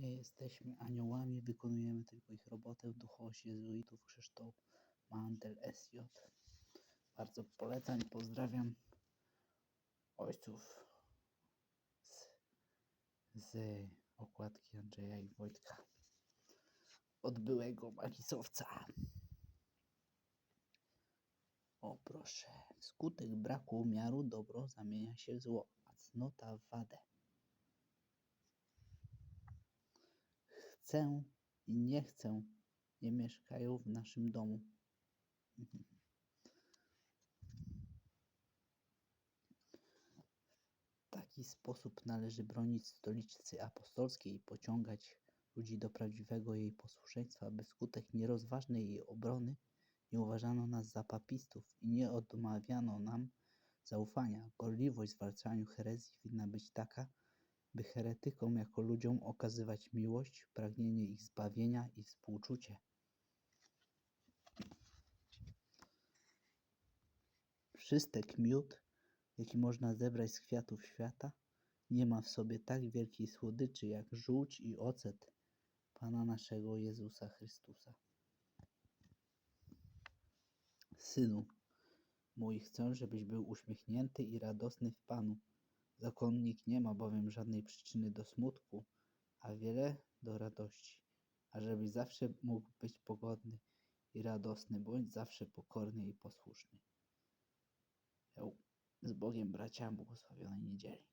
Nie jesteśmy aniołami, wykonujemy tylko ich robotę. Duchowość jezuitów Krzysztof Mandel SJ. Bardzo polecam i pozdrawiam ojców z, z okładki Andrzeja i Wojtka. Od byłego magisowca. O proszę, wskutek braku umiaru dobro zamienia się w zło, a cnota w wadę. Chcę i nie chcę nie mieszkają w naszym domu. W taki sposób należy bronić stolicy apostolskiej i pociągać ludzi do prawdziwego jej posłuszeństwa, aby wskutek nierozważnej jej obrony nie uważano nas za papistów i nie odmawiano nam zaufania. Gorliwość w zwalczaniu herezji winna być taka, by heretykom jako ludziom okazywać miłość, pragnienie ich zbawienia i współczucie. Wszystek miód, jaki można zebrać z kwiatów świata, nie ma w sobie tak wielkiej słodyczy jak żółć i ocet Pana naszego Jezusa Chrystusa. Synu mój, chcę, żebyś był uśmiechnięty i radosny w Panu. Zakonnik nie ma bowiem żadnej przyczyny do smutku, a wiele do radości. A żebyś zawsze mógł być pogodny i radosny, bądź zawsze pokorny i posłuszny. Z Bogiem, bracia, błogosławionej niedzieli.